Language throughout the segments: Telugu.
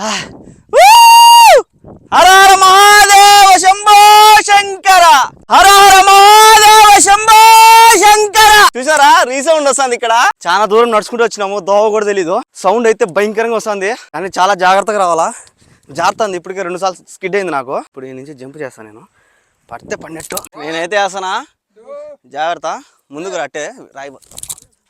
హర హర మహాదేవ శంభో శంకర! హర హర మహాదేవ శంభో శంకర! చూసారా? రీసౌండ్ వస్తుంది ఇక్కడ. చాలా దూరం నడుచుకుంటూ వచ్చినాము. దోవ కూడా తెలీదు. సౌండ్ అయితే భయంకరంగా వస్తుంది. కానీ చాలా జాగ్రత్తగా రావాలా? జాగ్రత్త ఉంది ఇప్పటికే రెండు సార్లు స్కిడ్ అయింది నాకు. ఇప్పుడు ఈ నుంచి జంప్ చేస్తాను నేను. పడితే పడినట్టు నేనైతే వేస్తానా? జాగ్రత్త. ముందుకు రట్టే రాయి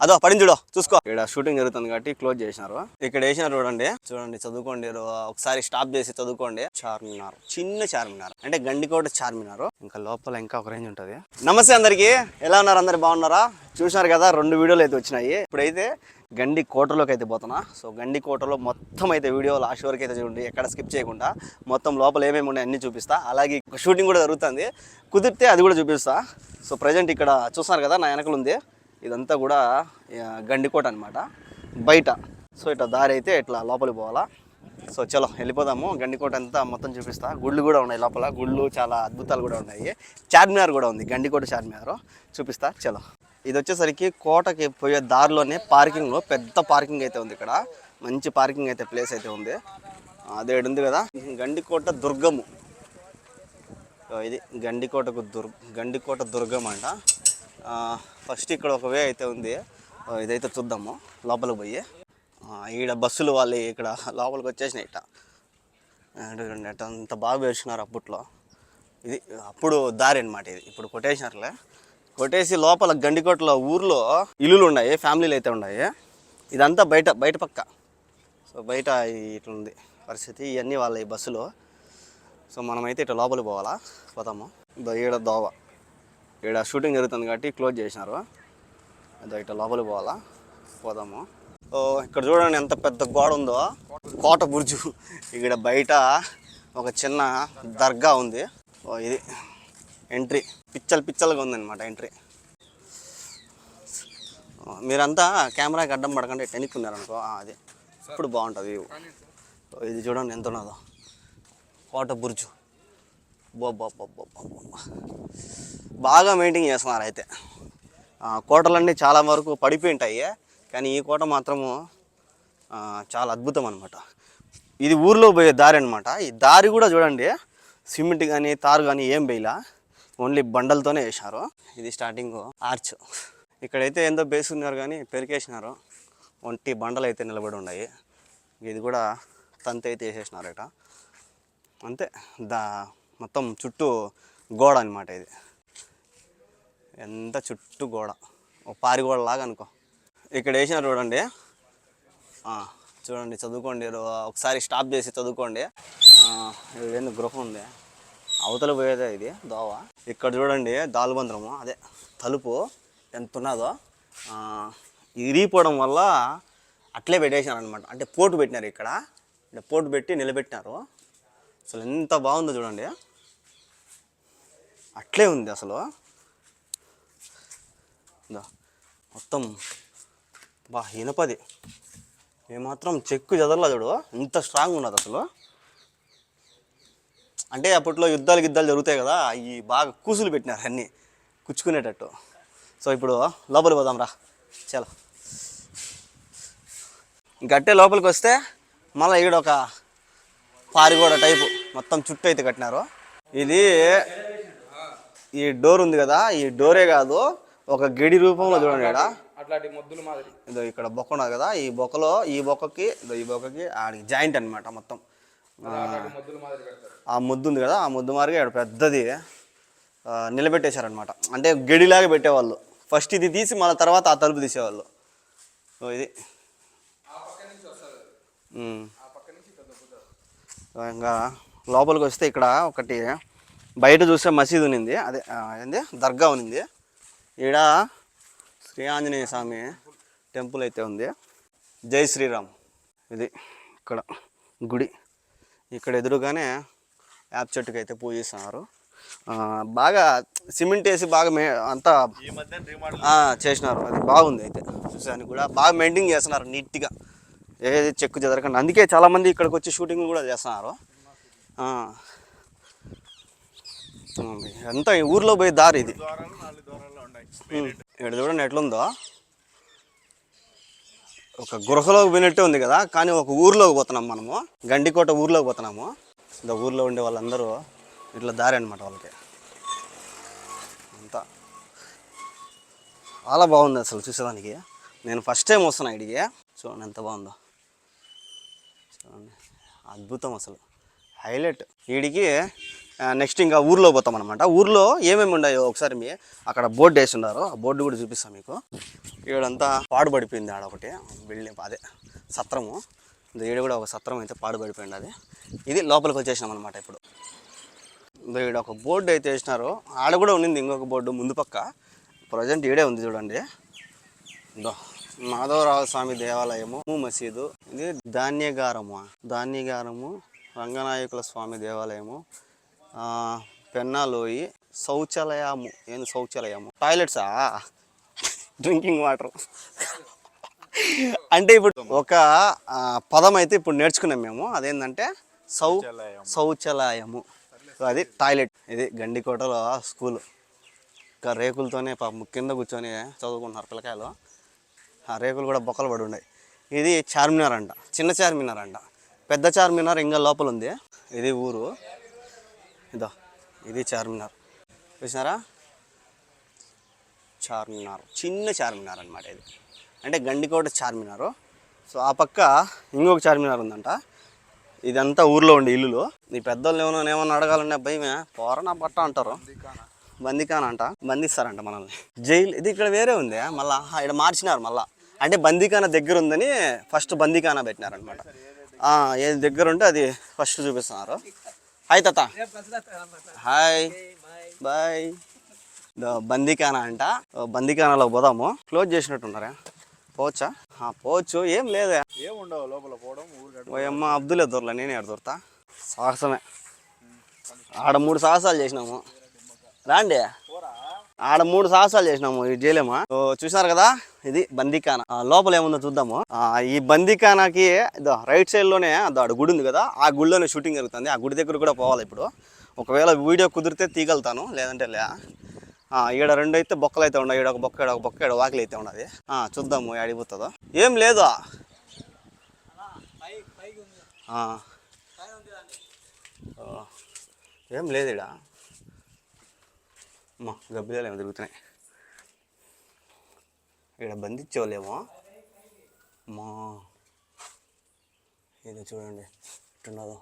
అదో పడింది చూడు చూసుకో. ఇక్కడ షూటింగ్ జరుగుతుంది కాబట్టి క్లోజ్ చేసినారు. ఇక్కడ వేసినారు చూడండి. చూడండి చదువుకోండి ఒకసారి స్టాప్ చేసి చదువుకోండి. చార్మినార్ చిన్న చార్మినార్ అంటే గండికోట చార్మినార్. ఇంకా లోపల ఇంకా ఒక రేంజ్ ఉంటుంది. నమస్తే అందరికి. ఎలా ఉన్నారు? అందరు బాగున్నారా? చూసినారు కదా రెండు వీడియోలు అయితే వచ్చినాయి. ఇప్పుడైతే గండి కోటలోకి అయితే పోతున్నా. సో గండి కోటలో మొత్తం అయితే వీడియో లాస్ట్ వరకు అయితే చూడండి. ఎక్కడ స్కిప్ చేయకుండా మొత్తం లోపల ఏమేమి ఉన్నాయి అన్ని చూపిస్తా. అలాగే షూటింగ్ కూడా జరుగుతుంది. కుదిరితే అది కూడా చూపిస్తా. సో ప్రజెంట్ ఇక్కడ చూస్తున్నారు కదా నా వెనకలు ఉంది ఇదంతా కూడా గండికోట అనమాట బయట. సో ఇట్లా దారి అయితే ఇట్లా లోపలికి పోవాలా. సో చలో వెళ్ళిపోదాము. గండికోట అంతా మొత్తం చూపిస్తా. గుళ్ళు కూడా ఉన్నాయి లోపల. గుళ్ళు చాలా అద్భుతాలు కూడా ఉన్నాయి. చార్మినార్ కూడా ఉంది. గండికోట చార్మినార్. చూపిస్తా. చలో. ఇది వచ్చేసరికి కోటకి పోయే దారిలోనే పార్కింగ్ పెద్ద పార్కింగ్ అయితే ఉంది ఇక్కడ. మంచి పార్కింగ్ అయితే ప్లేస్ అయితే ఉంది. అదే ఉంది కదా. గండికోట దుర్గము. ఇది గండికోటకు దుర్ గండికోట దుర్గం అంట. ఫస్ట్ ఇక్కడ ఒక వే అయితే ఉంది. ఇదైతే చూద్దాము లోపలికి పోయి. ఈడ బస్సులు వాళ్ళు ఇక్కడ లోపలికి వచ్చేసినాయి ఇట్ట అండ్ అంత బాగా పేర్చున్నారు అప్పట్లో. ఇది అప్పుడు దారి అనమాట ఇది. ఇప్పుడు కొట్టేసినారులే. కొట్టేసి లోపల గండికోటలో ఊర్లో ఇల్లులు ఉన్నాయి ఫ్యామిలీలు అయితే ఉన్నాయి. ఇదంతా బయట బయట పక్క. సో బయట ఇట్లుంది పరిస్థితి. ఇవన్నీ వాళ్ళ ఈ బస్సులో. సో మనమైతే ఇట్లా లోపలికి పోవాలా? పోతాము ఈడ దోవ. ఈడ షూటింగ్ జరుగుతుంది కాబట్టి క్లోజ్ చేసినారు. అదో ఇట్లా లోపలికి పోవాలా? పోదాము. ఓ ఇక్కడ చూడండి ఎంత పెద్ద గోడ ఉందో. కోట బుర్జు. ఇక్కడ బయట ఒక చిన్న దర్గా ఉంది. ఓ ఇది ఎంట్రీ. పిచ్చలు పిచ్చలుగా ఉందన్నమాట ఎంట్రీ. మీరంతా కెమెరాకి అడ్డం పడకుండా టెనిక్కున్నారనుకో ఉన్నారనుకో. అది. ఇప్పుడు బాగుంటుంది ఇది చూడండి ఎంత ఉన్నదో. కోట బుర్జు. బాగా మెయింటైన్ చేస్తున్నారు అయితే. కోటలన్నీ చాలా వరకు పడిపోయి ఉంటాయి. కానీ ఈ కోట మాత్రము చాలా అద్భుతం అనమాట ఇది ఊర్లో పోయే దారి అనమాట ఈ దారి కూడా చూడండి. సిమెంట్ కానీ తారు కానీ ఏం వేయలా ఓన్లీ బండలతోనే వేసినారు. ఇది స్టార్టింగ్ ఆర్చ్. ఇక్కడైతే ఏందో బేసుకున్నారు కానీ పెరికేసినారు. ఒంటి బండలు అయితే నిలబడి ఉన్నాయి. ఇది కూడా తంత అయితే వేసేసినారట. అంతే. దా మొత్తం చుట్టూ గోడ అనమాట ఇది. ఎంత చుట్టూ గోడ. ఓ పారి గోడ లాగా అనుకో. ఇక్కడ వేసినారు చూడండి. చూడండి చదువుకోండి. రో- ఒకసారి స్టాప్ చేసి చదువుకోండి. ఇదేంది ఇది ఏంది ఉంది. అవతల పోయేదే ఇది దోవ. ఇక్కడ చూడండి దాల్బంద్రము అదే తలుపు ఎంత ఉన్నదో. ఇరిగిపోవడం వల్ల అట్లే పెట్టేసినారు అనమాట అంటే పోటు పెట్టినారు ఇక్కడ. అంటే పోటు పెట్టి నిలబెట్టినారు. అసలు ఎంత బాగుందో చూడండి. అట్లే ఉంది అసలు. మొత్తం బా ఇనపది. ఏమాత్రం చెక్కు చెదరలా చూడు ఇంత స్ట్రాంగ్ ఉన్నది అసలు. అంటే అప్పట్లో యుద్ధాలు గిద్దాలు జరుగుతాయి కదా ఈ బాగా కూసులు పెట్టినారు అన్నీ కుచ్చుకునేటట్టు. సో ఇప్పుడు లోపలికి పోదాం రా. చాలా. గట్టే లోపలికి వస్తే మళ్ళీ ఈడ ఒక పారిగోడ టైపు మొత్తం చుట్టూ అయితే కట్టినారు. ఇది ఈ డోర్ ఉంది కదా ఈ డోరే కాదు ఒక గడి రూపంలో చూడండి ఇక్కడ అట్లాంటి మొద్దులు మాదిరి. ఇదో ఇక్కడ బొక్క ఉన్నది కదా ఈ బొక్కలో ఈ బొక్కకి ఇదో ఈ బొక్కకి ఆడికి జాయింట్ అన్నమాట మొత్తం. ఆ ముద్దు ఉంది కదా ఆ ముద్దు మారిగా ఇక్కడ పెద్దది నిలబెట్టేశారనమాట అంటే గడిలాగా పెట్టేవాళ్ళు. ఫస్ట్ ఇది తీసి మళ్ళీ తర్వాత ఆ తలుపు తీసేవాళ్ళు. ఇది. ఇంకా లోపలికి వస్తే ఇక్కడ ఒకటి బయట చూస్తే మసీదు ఉన్నింది. అదే ఏంది? దర్గా ఉన్నింది. ఈడ శ్రీ ఆంజనేయ స్వామి టెంపుల్ అయితే ఉంది. జై శ్రీరామ్. ఇది ఇక్కడ గుడి. ఇక్కడ ఎదురుగానే యాప్ చెట్టుకి అయితే పూజిస్తున్నారు ఆ, బాగా సిమెంట్ వేసి బాగా మే అంతా చేసినారు. అది బాగుంది అయితే. చూసాను కూడా బాగా మెయింటైన్ చేస్తున్నారు నీట్గా. ఏది చెక్కు చెదరకుండా. అందుకే చాలామంది ఇక్కడికి వచ్చి షూటింగ్ కూడా చేస్తున్నారు. ఎంత ఊర్లో పోయే దారి ఇది? ఇక్కడ చూడండి ఎట్లుందో. ఒక గృహలోకి పోయినట్టే ఉంది కదా కానీ ఒక ఊర్లోకి పోతున్నాం మనము. గండికోట ఊర్లోకి పోతున్నాము. ఇంత ఊర్లో ఉండే వాళ్ళందరూ ఇట్లా దారి అనమాట వాళ్ళకి. అంతా. చాలా బాగుంది అసలు చూసేదానికి. నేను ఫస్ట్ టైం వస్తున్నా ఇడికి చూడండి ఎంత బాగుందో. చూడండి. అద్భుతం అసలు. హైలైట్ వీడికి నెక్స్ట్ ఇంకా ఊర్లో పోతాం అనమాట ఊర్లో ఏమేమి ఉన్నాయో ఒకసారి మీ అక్కడ బోర్డు వేసి ఉన్నారు ఆ బోర్డు కూడా చూపిస్తాను మీకు. ఈడంతా పాడుపడిపోయింది ఆడ ఒకటి. బిల్డింగ్ అదే సత్రము. ఇది ఈడ కూడా ఒక సత్రం అయితే పాడుపడిపోయింది అది. ఇది లోపలికి వచ్చేసినాం అనమాట ఇప్పుడు. ఈడ ఒక బోర్డు అయితే వేసినారు. ఆడ కూడా ఉండింది ఇంకొక బోర్డు ముందు పక్క. ప్రజెంట్ ఈడే ఉంది చూడండి. మాధవరావు స్వామి దేవాలయము మసీదు. ఇది ధాన్యగారము. ధాన్యగారము రంగనాయకుల స్వామి దేవాలయము. పెన్నాలోయి శౌచాలయము. ఏంది శౌచాలయము? టాయిలెట్సా? Drinking water. అంటే ఇప్పుడు ఒక పదం అయితే ఇప్పుడు నేర్చుకున్నాం మేము. అదేంటంటే సౌ శౌచాలయము. అది టాయిలెట్. ఇది గండికోటలో స్కూల్. ఇంకా రేకులతోనే పాపం కింద కూర్చొని చదువుకుంటున్నారు పిల్లకాయలు. ఆ రేకులు కూడా బొక్కలు పడి ఉన్నాయి. ఇది చార్మినార్ అంట. చిన్న చార్మినార్ అంట. పెద్ద చార్మినార్ ఇంకా లోపల ఉంది. ఇది ఊరు. ఇదో ఇది చార్మినార్. చూసినారా? చార్మినార్. చిన్న చార్మినార్ అనమాట ఇది. అంటే గండికోట చార్మినారు. సో ఆ పక్క ఇంకొక చార్మినార్ ఉందంట. ఇదంతా ఊర్లో ఉండే ఇల్లులు. నీ పెద్దోళ్ళు ఏమన్నా ఏమన్నా అడగాలంటే భయమే పోర నా బట్ట అంటారు. బందికాన అంట బంధిస్తారంట మనల్ని. జైలు ఇది ఇక్కడ వేరే ఉంది. మళ్ళా ఇక్కడ మార్చినారు మళ్ళా. అంటే బందికాన దగ్గర ఉందని ఫస్ట్ బందికాన పెట్టినారనమాట ఏది దగ్గర ఉంటే అది ఫస్ట్ చూపిస్తున్నారు. హాయ్ తాత హాయ్ బాయ్ బందికాన అంట. బందికానలో పోదాము. క్లోజ్ చేసినట్టున్నారా? పోవచ్చా? ఆ, పోవచ్చు. ఏం లేదే ఏముండవు లోపల పోవడం ఊరు ఓ అమ్మ అబ్దులే దొరలా నేనే ఆడ దొరతా సాహసమే. ఆడ మూడు సాహసాలు చేసినాము. రాండి. ఆడ మూడు సాహసాలు చేసినాము ఇది చేయలేమా ఓ, చూసినారు కదా ఇది బందీఖాన. లోపల ఏముందో చూద్దాము. ఈ బందీకానాకి రైట్ సైడ్లోనే అదో ఆడ గుడి ఉంది కదా ఆ గుడిలోనే షూటింగ్ జరుగుతుంది. ఆ గుడి దగ్గర కూడా పోవాలి ఇప్పుడు. ఒకవేళ వీడియో కుదిరితే తీగలుతాను లేదంటే లే. ఈడ రెండు అయితే బొక్కలు అయితే ఉన్నాయి ఈడ ఒక బొక్క ఈడ ఒక బొక్క ఈడ వాకిలి అయితే ఉన్నది చూద్దాము అడిగిపోతుందో ఏం లేదు? ఏం లేదు ఇడా అమ్మా గబ్బిలాలు ఏమో తిరుగుతున్నాయి. ఇక్కడ బంధించేవాళ్ళేమో. అమ్మా ఏదో చూడండి ఎట్టున్నదో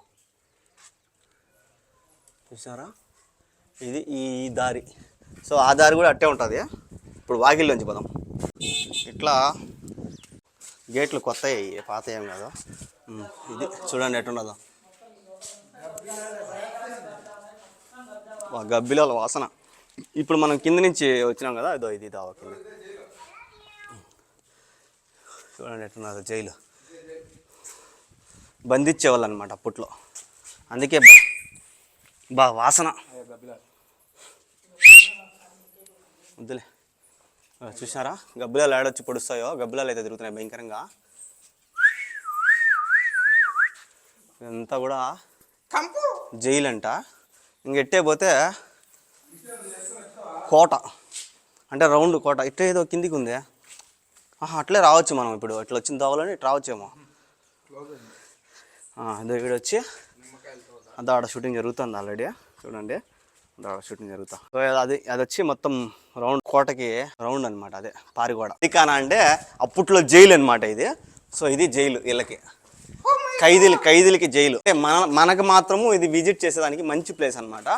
చూసారా? ఇది ఈ దారి. సో ఆ దారి కూడా అట్టే ఉంటుంది. ఇప్పుడు వాకిల్లోంచి పోదాం. ఇట్లా గేట్లు కొత్త పాత ఏం కాదు. ఇది చూడండి ఎట్టున్నదో గబ్బిలో గబ్బిలాల వాసన. ఇప్పుడు మనం కింద నుంచి వచ్చినాం కదా ఇదో ఇది దావా కింద. చూడండి ఎట్టున్నదో జైలు. బంధించేవాళ్ళు అనమాట అప్పట్లో. అందుకే బా- వాసన. వద్దులే. చూసారా గబ్బిలాలు ఆడొచ్చి పొడుస్తాయో? గబ్బిలాలు అయితే తిరుగుతున్నాయి భయంకరంగా. ఇదంతా కూడా జైలు అంట ఇంకెట్టే పోతే కోట. అంటే రౌండ్ కోట. ఇట్లా ఏదో కిందికి ఉంది. ఆహా, అట్లే రావచ్చు మనం ఇప్పుడు. ఇట్లా వచ్చిన దోవలని ఇట్లా రావచ్చేమో. ఇదో ఇక్కడ వచ్చి అదో ఆడ షూటింగ్ జరుగుతుంది ఆల్రెడీ. చూడండి. అదో ఆడ షూటింగ్ జరుగుతా. సో అది అది వచ్చి మొత్తం రౌండ్ కోటకి రౌండ్ అనమాట అదే. పారిగోడ ఇకానా అంటే అప్పట్లో జైలు అనమాట ఇది. సో ఇది జైలు వీళ్ళకి. ఖైదీలు ఖైదీలకి జైలు. మన మనకు మాత్రము ఇది విజిట్ చేసేదానికి మంచి ప్లేస్ అనమాట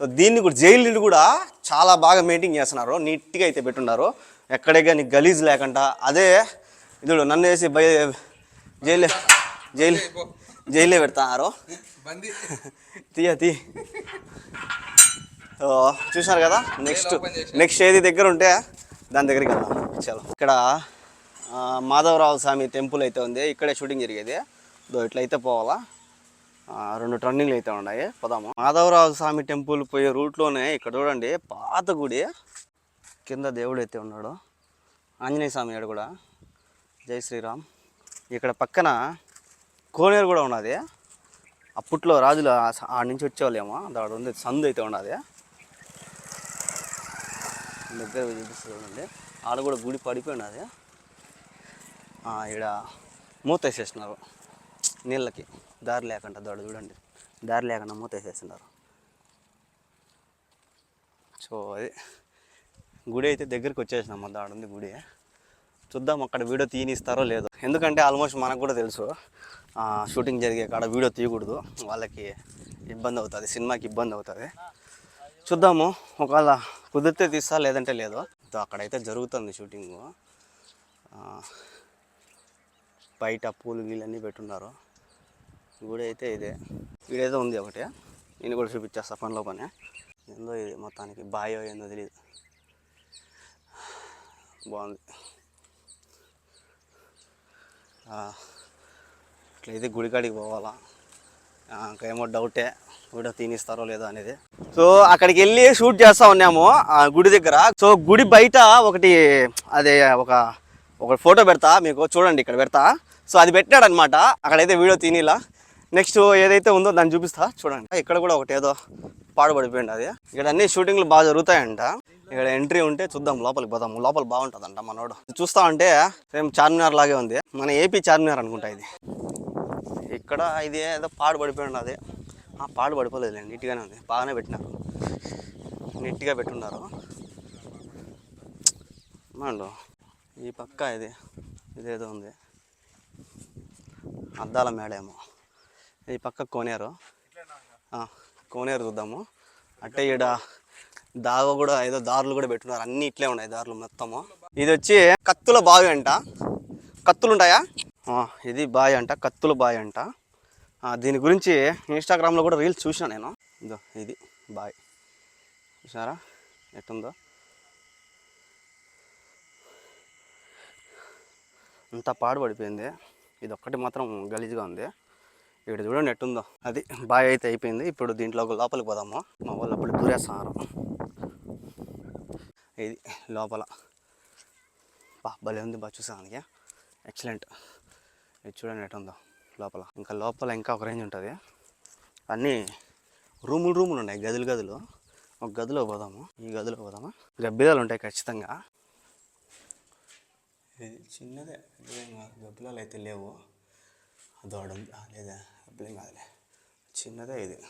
సో దీన్ని కూడా జైలు కూడా చాలా బాగా మెయింటైన్ చేస్తున్నారు. నీట్గా అయితే పెట్టున్నారు. ఎక్కడే కానీ గలీజ్ లేకుండా. అదే ఇది నన్ను వేసి బయ జైలు జైలు జైలే పెడతారు తీయ తీ సో, చూసినారు కదా? నెక్స్ట్ నెక్స్ట్ ఏది దగ్గర ఉంటే దాని దగ్గరికి వెళ్దాం. చలో. ఇక్కడ మాధవరావు స్వామి టెంపుల్ అయితే ఉంది. ఇక్కడే షూటింగ్ జరిగేది. ఇట్లయితే పోవాలా? రెండు టర్నింగ్లు అయితే ఉన్నాయి. పోదాము. మాధవరావు స్వామి టెంపుల్ పోయే రూట్లోనే ఇక్కడ చూడండి పాత గుడి కింద దేవుడు అయితే ఉన్నాడు. ఆంజనేయ స్వామి ఆడు కూడా. జై శ్రీరామ్. ఇక్కడ పక్కన కోనేరు కూడా ఉన్నది. అప్పట్లో రాజులు ఆ- ఆడ నుంచి వచ్చేవాళ్ళేమో దాడు ఉంది సందు అయితే ఉన్నది. దగ్గర చూపిస్తుంది చూడండి. ఆడ కూడా గుడి పడిపోయి ఉన్నది. ఈడ మూత వేసేసినారు. నీళ్ళకి. దారి లేకుండా దొడ చూడండి. దారి లేకుండా మూతేసేస్తున్నారు. సో అది గుడి అయితే దగ్గరికి వచ్చేసినాం దాడు ఉంది గుడి. చూద్దాం అక్కడ వీడియో తీయనిస్తారో లేదో. ఎందుకంటే ఆల్మోస్ట్ మనకు కూడా తెలుసు షూటింగ్ జరిగే కాడ వీడియో తీయకూడదు. వాళ్ళకి ఇబ్బంది అవుతుంది సినిమాకి ఇబ్బంది అవుతుంది. చూద్దాము ఒకవేళ కుదిరితే తీస్తా లేదంటే లేదు. అక్కడైతే జరుగుతుంది షూటింగు. బయట పూలు గీలన్నీ పెట్టున్నారు. గుడి అయితే ఇదే. వీడేదో ఉంది ఒకటి. నేను కూడా చూపించేస్తా పనిలో పని ఏందో ఇది మొత్తానికి బాయో ఏందో తెలియదు బాగుంది. ఇట్లయితే గుడికాడికి పోవాలా? ఇంకేమో ఇంకా ఏమో డౌటే. వీడియో తీనిస్తారో లేదో అనేది. సో అక్కడికి వెళ్ళి షూట్ చేస్తా ఉన్నాము ఆ గుడి దగ్గర. సో గుడి బయట ఒకటి అదే ఒక ఒక ఫోటో పెడతా మీకు. చూడండి ఇక్కడ పెడతా. సో అది పెట్టాడనమాట. అక్కడైతే వీడియో తీనిలా. నెక్స్ట్ ఏదైతే ఉందో దాన్ని చూపిస్తా చూడండి. ఇక్కడ కూడా ఒకటి ఏదో పాడుపడిపోయింది అది. ఇక్కడ అన్ని షూటింగ్లు బాగా జరుగుతాయంట. ఇక్కడ ఎంట్రీ ఉంటే చూద్దాం లోపలికి పోదాం. లోపల బాగుంటుందంట మనోడు. చూస్తా ఉంటే సేమ్ చార్మినార్ లాగే ఉంది. మన ఏపీ చార్మినార్ అనుకుంటా ఇది. ఇక్కడ ఇది ఏదో పాడు అది. ఉన్నది ఆ పాడు పడిపోలేదు నీట్గానే ఉంది. బాగానే పెట్టినారు నీట్గా పెట్టున్నారు. మండు ఈ పక్క ఇది ఇదేదో ఉంది. అద్దాల మేడేమో. ఈ పక్క కోనేరు. కోనేరు చూద్దాము. అంటే ఈడ దావ కూడా ఏదో దారులు కూడా పెట్టున్నారు. అన్ని ఇట్లే ఉన్నాయి దారులు మొత్తము. ఇది వచ్చి కత్తుల బావి అంట. కత్తులు ఉంటాయా? ఇది బాయ్ అంట కత్తుల బాయ్ అంట. దీని గురించి ఇన్స్టాగ్రామ్లో కూడా రీల్స్ చూసిన నేను. ఇదో ఇది బాయ్ చూసారా? ఎట్టుందో? అంతా పాడుపడిపోయింది. ఇది ఒక్కటి మాత్రం గలీజ్గా ఉంది. ఇక్కడ చూడండి ఎట్టుందో. అది బాయ్ అయితే అయిపోయింది. ఇప్పుడు దీంట్లో ఒక లోపలికి పోదాము. మా వాళ్ళు అప్పుడు దూరేస్తున్నారు. ఇది లోపల. బా భలే ఉంది బా చూసానికి ఎక్సలెంట్ ఇది చూడండి ఎట్టుందో లోపల. ఇంకా లోపల ఇంకా ఒక రేంజ్ ఉంటుంది. అన్నీ రూములు రూములు ఉన్నాయి. గదులు గదులు. ఒక గదిలో పోదాము. ఈ గదిలో పోదామా? గబ్బిలాలు ఉంటాయి ఖచ్చితంగా. ఇది చిన్నదే. ఇదేం గబ్బిలాలు అయితే లేవు. దోడ లేదా గబ్బిలేం కాదులే. చిన్నదే ఇది.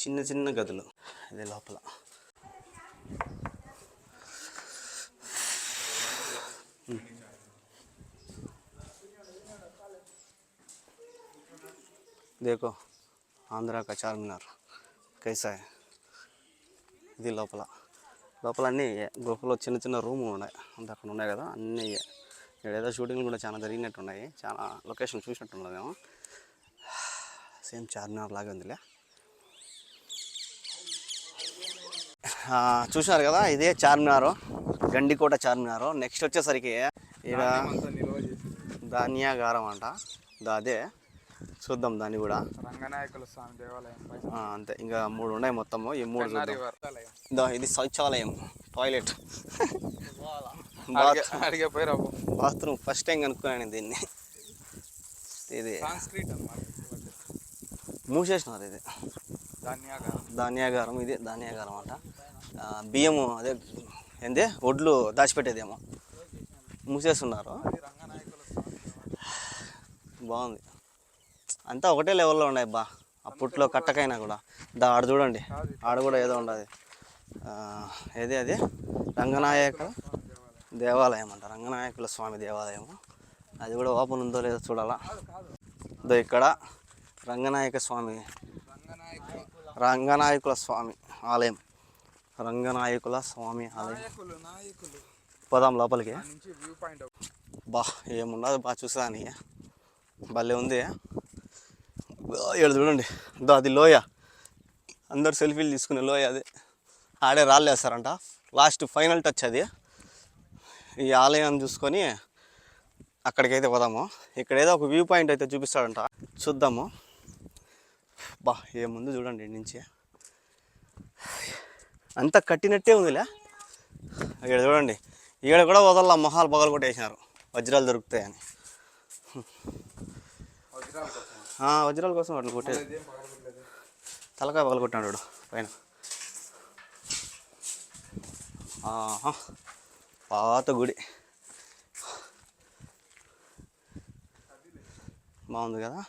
చిన్న చిన్న గదులు. ఇది లోపల. దేకో ఆంధ్ర చార్మినార్ కైసా ఇది లోపల. లోపల అన్నీ గుహలో చిన్న చిన్న రూములు ఉన్నాయి. అంత అక్కడ ఉన్నాయి కదా అన్నీ ఏదో షూటింగ్లు కూడా చాలా జరిగినట్టు ఉన్నాయి చాలా లొకేషన్ చూసినట్టున్నాం మేము సేమ్ చార్మినార్ లాగా ఉందిలే. చూసినారు కదా ఇదే చార్మినారు గండికోట చార్మినారు. నెక్స్ట్ వచ్చేసరికి ఇక్కడ చేసి ధాన్యాగారం అంట దా అదే. చూద్దాం దాన్ని కూడా. రంగనాయకుల స్వామి దేవాలయం అంతే. ఇంకా మూడు ఉన్నాయి మొత్తము. ఈ మూడు చూద్దాం. ఇది శౌచాలయం. టాయిలెట్ అడిగే అడిగే పోయి రాబు బాత్రూమ్ ఫస్ట్ టైం కనుక్కున్నాను దీన్ని. ఇది మూసేసినారు ఇది. ధాన్యాగా ధాన్యాగారం ఇది ధాన్యాగారం అంట. బియ్యము అదే ఏంది? ఒడ్లు దాచిపెట్టేదేమో. మూసేస్తున్నారు. బాగుంది. అంతా ఒకటే లెవెల్లో ఉన్నాయి బా. అప్పట్లో కట్టకైనా కూడా. దా ఆడ చూడండి. ఆడ కూడా ఏదో ఉండదు. ఏది అది? రంగనాయక దేవాలయం అంట రంగనాయకుల స్వామి దేవాలయం అది కూడా ఓపెన్ ఉందో లేదో చూడాలా. ఇదో ఇక్కడ రంగనాయక స్వామి రంగనాయకుల రంగనాయకుల స్వామి ఆలయం. రంగనాయకుల స్వామి ఆలయం. పోదాం లోపలికి. బా ఏముండదు బాగా చూసాని భలే ఉంది. ఏడు చూడండి. దో అది లోయ. అందరు సెల్ఫీలు తీసుకునే లోయ అది. ఆడే రాళ్ళు వేస్తారంట. లాస్ట్ ఫైనల్ టచ్ అది. ఈ ఆలయాన్ని చూసుకొని అక్కడికైతే పోదాము. ఇక్కడ ఏదో ఒక వ్యూ పాయింట్ అయితే చూపిస్తాడంట. చూద్దాము. బా ఏముంది చూడండి నుంచి. అంతా కట్టినట్టే ఉందిలే. ఇక్కడ చూడండి. ఇక్కడ కూడా వదల మొహాలు పగలు కొట్టేసినారు. వజ్రాలు దొరుకుతాయని. వజ్రాల కోసం వాటిని కొట్టేది. తలకాయ పగలు కొట్టినాడు పైన. ఆహా. పాత గుడి. బాగుంది కదా?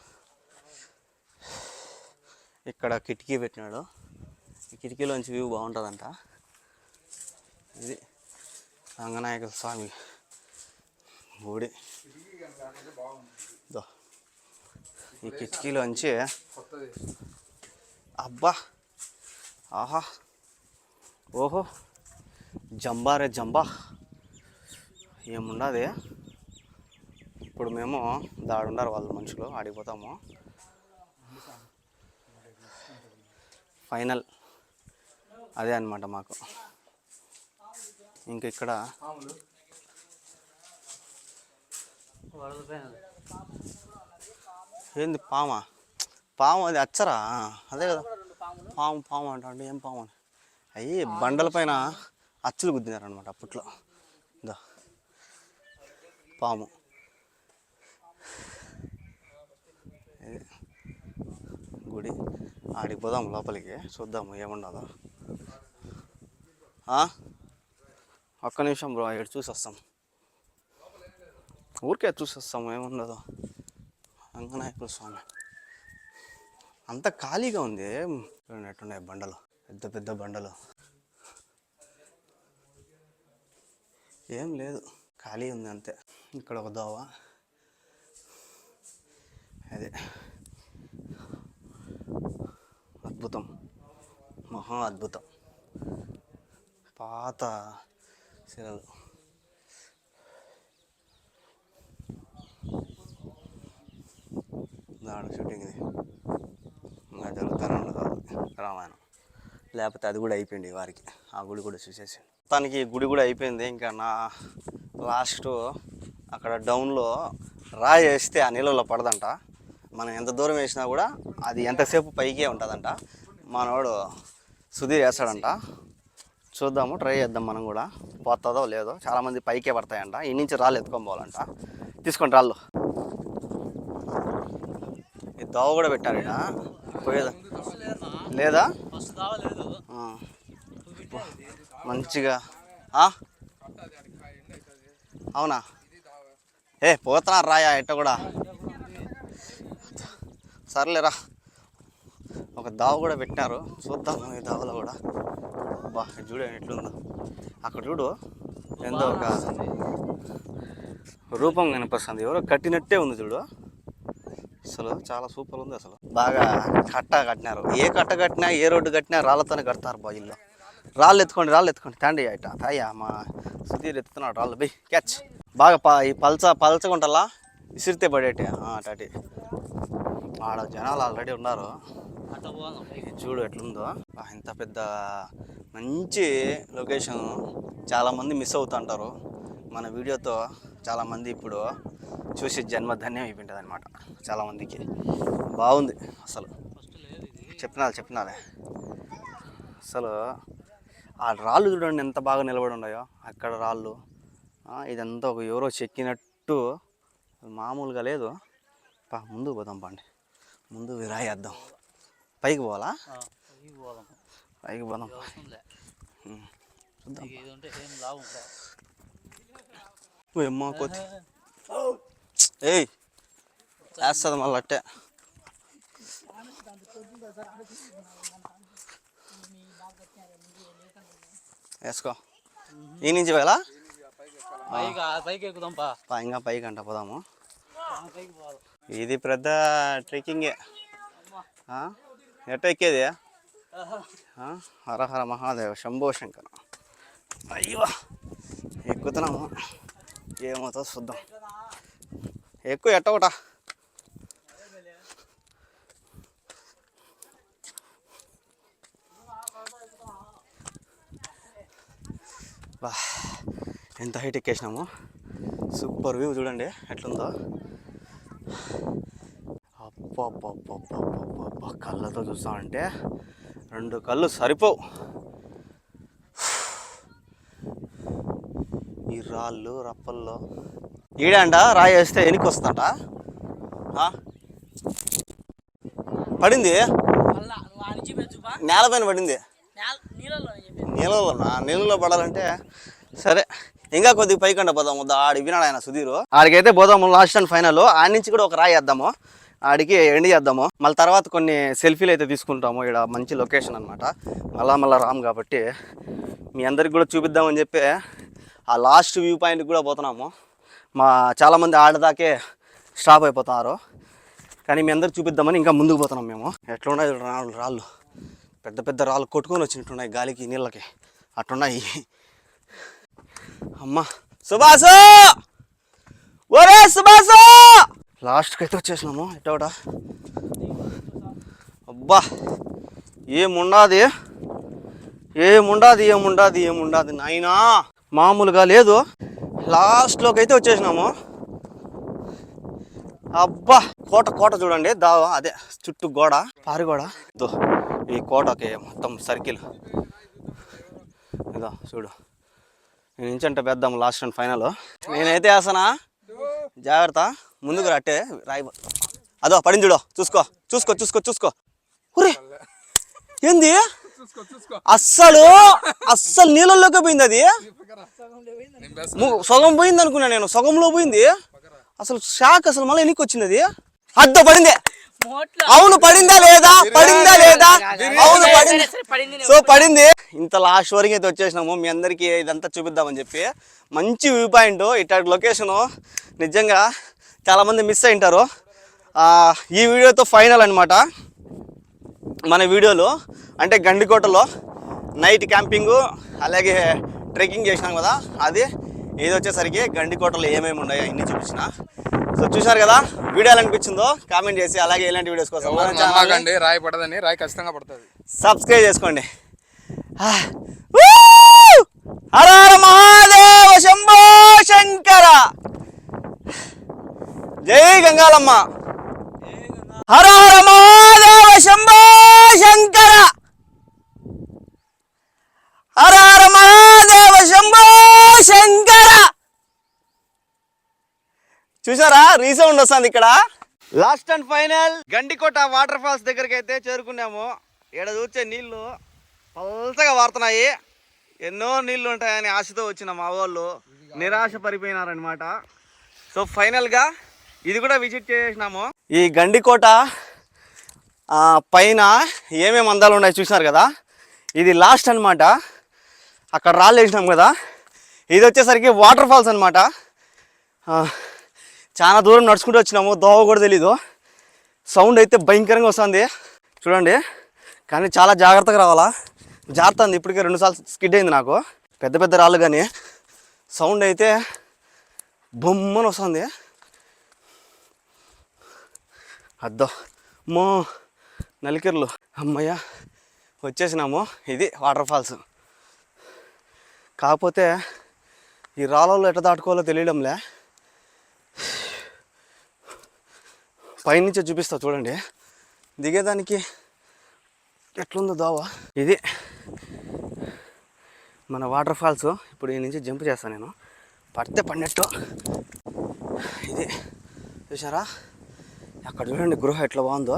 ఇక్కడ కిటికీ పెట్టినాడు. ఈ కిటికీలోంచి వ్యూ బాగుంటుందంట. ఇది రంగనాయక స్వామి గుడి. దో. ఈ కిటికీలోంచి అబ్బా! ఆహా! ఓహో! జంబారే జంబా! ఏముండదు. ఇప్పుడు మేము దాడుండారు వాళ్ళ మనుషులు ఆడిపోతాము ఫైనల్. అదే అన్నమాట మాకు. ఇంక ఇక్కడ ఏంది పామా? పాము అది అచ్చరా? అదే కదా. పాము పాము అంట ఏం పాము? అని అయ్యి బండల పైన అచ్చులు గుద్దినారనమాట అప్పట్లో. పాము. ఇది గుడి. ఆడికి పోదాం లోపలికి. చూద్దాము ఏముండదో. ఒక్క నిమిషం బ్రో ఇక్కడ చూసి వస్తాం ఊరికే చూసి వస్తాము ఏముండదు. రంగనాయకుల స్వామి. అంత ఖాళీగా ఉంది. చూడండి ఎట్టున్నాయి బండలు. పెద్ద పెద్ద బండలు. ఏం లేదు. ఖాళీ ఉంది అంతే. ఇక్కడ ఒక దోవ. అదే. అద్భుతం. మహా అద్భుతం. పాత శిలలు దాని షూటింగ్ ఇది. ఇంకా జరుగుతూనే రామాయణం. లేకపోతే అది కూడా అయిపోయింది వారికి. ఆ గుడి కూడా చూసేసి. మొత్తానికి గుడి కూడా అయిపోయింది. ఇంకా నా లాస్ట్ అక్కడ డౌన్లో రాయి వేస్తే ఆ నీళ్ళలో పడదంట. మనం ఎంత దూరం వేసినా కూడా అది ఎంతసేపు పైకే ఉంటుందంట. మనవాడు సుధీర్ వేస్తాడంట. చూద్దాము ట్రై చేద్దాం మనం కూడా. పోతుందో లేదో. చాలామంది పైకే పడతాయంట. ఈ నుంచి రాళ్ళు ఎత్తుకొని పోవాలంట. తీసుకోండి రాళ్ళు. ఈ దోవ కూడా పెట్టారు ఈడ. పోయేదా? లేదా? మంచిగా. అవునా? ఏ పోతున్నా రాయా ఎట్ట కూడా. సర్లేరా. ఒక దావ కూడా పెట్టినారు. చూద్దాం ఈ దావలో కూడా. బా చూడు ఎట్లుందో. అక్కడ చూడు. ఎంతో ఒక రూపం కనిపిస్తుంది. ఎవరో కట్టినట్టే ఉంది చూడు. అసలు చాలా సూపర్ ఉంది అసలు. బాగా కట్ట కట్టినారు. ఏ కట్ట కట్టినా ఏ రోడ్డు కట్టినా రాళ్ళతోనే కడతారు బా ఇల్లు. రాళ్ళు ఎత్తుకోండి రాళ్ళు ఎత్తుకోండి. తండ్రి ఇట అయ్యా మా సుధీర్ ఎత్తుతున్నాడు రాళ్ళు. By catch. బాగా ప ఈ పల్చ పల్చగుంటలా విసిరితే పడేటి. అటాటి ఆడ జనాలు ఆల్రెడీ ఉన్నారు. ఇది చూడు ఎట్లుందో. ఇంత పెద్ద మంచి లొకేషన్ చాలామంది మిస్ అవుతుంటారు. మన వీడియోతో చాలామంది ఇప్పుడు చూసి జన్మధన్యం అయిపోయింటుంది అనమాట చాలామందికి. బాగుంది అసలు. చెప్పినాలి చెప్పినాలే. అసలు ఆ రాళ్ళు చూడండి ఎంత బాగా నిలబడి ఉన్నాయో. అక్కడ రాళ్ళు ఇదంతా ఒక ఎవరో చెక్కినట్టు మామూలుగా లేదు. పా ముందుకు పోదాం పండి. ముందు విరాయేద్దాం. పైకి పోవాలా? పైకి పోదాం. చూద్దాం. కొద్ది. ఏయ్ వేస్తుంది మళ్ళీ అట్టే. వేసుకో. ఈ నుంచి పోయాలా? పైకి ఎక్కుదాం పా. ఇంకా పైకి అంట పోదాము. ఆ పైకి పోదాం. ఇది పెద్ద ట్రెక్కింగే? ఎట్ట ఎక్కేది? ఆ? హర హర మహాదేవ శంభో శంకర. అయ్యో ఎక్కుతున్నాము. ఏమవుతుందో చూద్దాం. ఎక్కువ ఎట్ట ఒకట? బా. ఎంత హైట్ ఎక్కేసినాము. సూపర్ వ్యూ చూడండి ఎట్లుందో. అబ్బా కళ్ళతో చూస్తామంటే రెండు కళ్ళు సరిపోవు. ఈ రాళ్ళు రప్పల్లో. ఈడంట రాయి వేస్తే వెనక్కి వస్తుందంట? పడింది? మళ్ళా నువ్వు ఆ నుంచి పెంచు పా నేల పైన పడింది నీళ్ళలో నీళ్ళలో పడాలంటే సరే ఇంకా కొద్దిగా పైకండ పోదాము ఆడి వినాడు ఆయన సుధీరు. ఆడికైతే పోదాము లాస్ట్ అండ్ ఫైనల్ ఆడి నుంచి కూడా ఒక రాయి వేద్దాము. ఆడికి ఎండ్ చేద్దాము. మళ్ళీ తర్వాత కొన్ని సెల్ఫీలు అయితే తీసుకుంటాము. ఇక్కడ మంచి లొకేషన్ అనమాట మళ్ళా మళ్ళీ రాము కాబట్టి మీ అందరికి కూడా చూపిద్దామని చెప్పి ఆ లాస్ట్ వ్యూ పాయింట్కి కూడా పోతున్నాము. మా చాలామంది ఆడదాకే స్టాప్ అయిపోతున్నారు కానీ మీ అందరు చూపిద్దామని ఇంకా ముందుకు పోతున్నాం మేము. ఎట్లున్నాయి రాళ్ళు రాళ్ళు. పెద్ద పెద్ద రాళ్ళు కొట్టుకొని వచ్చినట్టున్నాయి గాలికి నీళ్ళకి. అట్టున్నాయి అమ్మా. సుభాసు! ఒరే సుభాసు! లాస్ట్కి అయితే వచ్చేసినాము ఎట్టోట అబ్బా ఏముండాది? ఏముండాది ఏముండాది ఏముండాది నాయనా? మామూలుగా లేదు. లాస్ట్లోకి అయితే వచ్చేసినాము. అబ్బా కోట కోట చూడండి దా అదే చుట్టూ గోడ పారి గోడ. ఇదో ఈ కోటకి మొత్తం సర్కిల్. ఇదో చూడు. నేను ఇంచంట పెద్దాం లాస్ట్ అండ్ ఫైనల్ నేనైతే వేసనా జాగ్రత్త. ముందుకు రట్టే రాయి అదో పడింది చూడు చూసుకో చూసుకో చూసుకో చూసుకో. ఏంది? అస్సలు అస్సలు నీళ్ళలోకి పోయింది అది? ము- సగం పోయింది అనుకున్నా నేను సగంలో పోయింది? అసలు షాక్ అసలు మళ్ళీ ఎనికి వచ్చింది అది? అద్దో పడింది. అవును పడిందా లేదా? పడిందా లేదా? అవును పడింది. సో పడింది. ఇంత లాస్ట్ వరకు అయితే వచ్చేసినాము. మీ అందరికీ ఇదంతా చూపిద్దామని చెప్పి. మంచి వ్యూ పాయింట్ ఇట్లాంటి లొకేషన్. నిజంగా చాలామంది మిస్ అయింటారు ఆ, ఈ వీడియోతో ఫైనల్ అన్నమాట. మన వీడియోలో అంటే గండికోటలో నైట్ క్యాంపింగు అలాగే ట్రెక్కింగ్ చేసినాం కదా అది ఇది వచ్చేసరికి గండికోటలో ఏమేమి ఉన్నాయో అన్ని చూపించిన. సో చూశారు కదా వీడియో ఎలా అనిపించిందో కామెంట్ చేసి అలాగే ఇలాంటి వీడియోస్ కోసం రాయి పడదని రాయి ఖచ్చితంగా పడుతుంది. సబ్స్క్రైబ్ చేసుకోండి! హర హర మహాదేవ శంభో శంకర! జై గంగాలమ్మ. హర హర మహాదేవ శంభో శంకర! హర హర మహాదేవ శంభో శంకర! చూసారా? రీసౌండ్ వస్తుంది ఇక్కడ. Last and final. Gandikota waterfalls దగ్గరికి అయితే చేరుకున్నాము. ఇక్కడ చూసే నీళ్ళు పల్సగా వారుతున్నాయి. ఎన్నో నీళ్ళు ఉంటాయని ఆశతో వచ్చిన మా వాళ్ళు నిరాశ పడిపోయినారనమాట సో ఫైనల్గా ఇది కూడా విజిట్ చేసినాము. ఈ గండికోట పైన ఏమేమి అందాలు ఉన్నాయి చూసినారు కదా? ఇది లాస్ట్ అన్నమాట. అక్కడ రాళ్ళు వేసినాం కదా? ఇది వచ్చేసరికి వాటర్ ఫాల్స్ అనమాట చాలా దూరం నడుచుకుంటూ వచ్చినాము. దోవ కూడా తెలీదు. సౌండ్ అయితే భయంకరంగా వస్తుంది. చూడండి. కానీ చాలా జాగ్రత్తగా రావాలా? జాగ్రత్త అంది. ఇప్పటికే రెండుసార్లు స్కిడ్ అయింది నాకు. పెద్ద పెద్ద రాళ్ళు కానీ. సౌండ్ అయితే బొమ్మను వస్తుంది. అద్దో. మో. నలికిర్లు. అమ్మయ్య. వచ్చేసినాము. ఇది వాటర్ ఫాల్స్. కాకపోతే ఈ రాళ్ళలో ఎట్లా దాటుకోవాలో తెలియడంలే. పైనుంచే చూపిస్తా చూడండి. దిగేదానికి ఎట్లుందో దావా. ఇది మన వాటర్ ఫాల్స్. ఇప్పుడు ఈ నుంచి జంప్ చేస్తాను నేను. పడితే పడినట్టు ఇది చూసారా అక్కడ చూడండి గృహ ఎట్లా బాగుందో.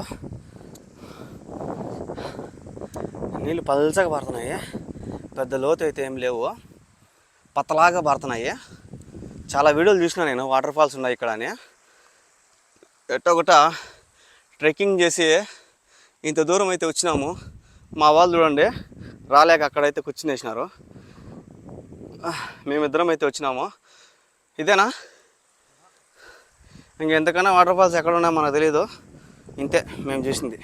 నీళ్ళు పల్చగా పడుతున్నాయి పెద్ద లోతు అయితే ఏం లేవు. పత్తలాగా పడుతున్నాయి చాలా వీడియోలు చూసిన నేను వాటర్ ఫాల్స్ ఉన్నాయి ఇక్కడ అని. ఎట్టొకట ట్రెక్కింగ్ చేసి ఇంత దూరం అయితే వచ్చినాము. మా వాళ్ళు చూడండి రాలేక అక్కడైతే కూర్చునేసినారు. మేమిద్దరం అయితే వచ్చినాము. ఇదేనా? ఇంకెంతకన్నా వాటర్ ఫాల్స్ ఎక్కడ ఉన్నాయో మనకు తెలియదు ఇంతే మేము చూసింది.